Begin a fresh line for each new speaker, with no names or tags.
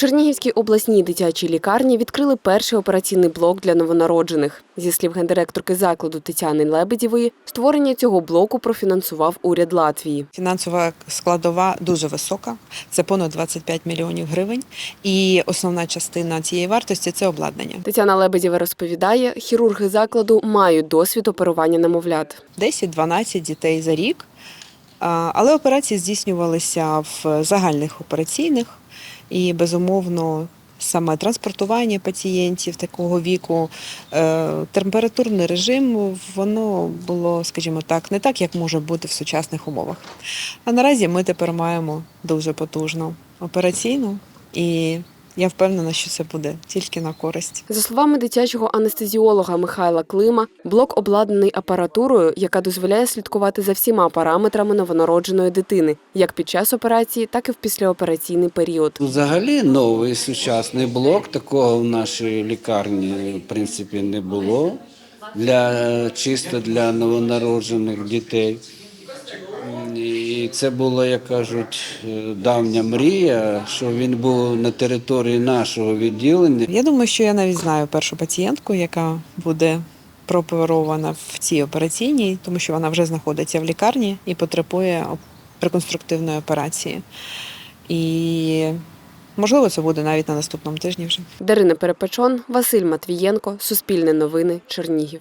Чернігівській обласній дитячій лікарні відкрили перший операційний блок для новонароджених. Зі слів гендиректорки закладу Тетяни Лебедєвої, створення цього блоку профінансував уряд Латвії.
Фінансова складова дуже висока, це понад 25 мільйонів гривень. І основна частина цієї вартості це обладнання.
Тетяна Лебедєва розповідає, хірурги закладу мають досвід оперування немовлят.
10-12 дітей за рік. Але операції здійснювалися в загальних операційних і, безумовно, саме транспортування пацієнтів такого віку, е, температурний режим, воно було, скажімо так, не так, як може бути в сучасних умовах. А наразі ми тепер маємо дуже потужну операційну, і я впевнена, що це буде тільки на користь.
За словами дитячого анестезіолога Михайла Клима, блок обладнаний апаратурою, яка дозволяє слідкувати за всіма параметрами новонародженої дитини, як під час операції, так і в післяопераційний період.
Взагалі новий сучасний блок такого в нашій лікарні в принципі не було для чисто для новонароджених дітей. І це була, як кажуть, е, давня мрія, що він був на території нашого відділення.
Я думаю, що я навіть знаю першу пацієнтку, яка буде прооперована в цій операційній, тому що вона вже знаходиться в лікарні і потребує реконструктивної операції. І можливо, це буде навіть на наступному тижні вже.
Дарина Перепечон, Василь Матвієнко, Суспільне новини, Чернігів.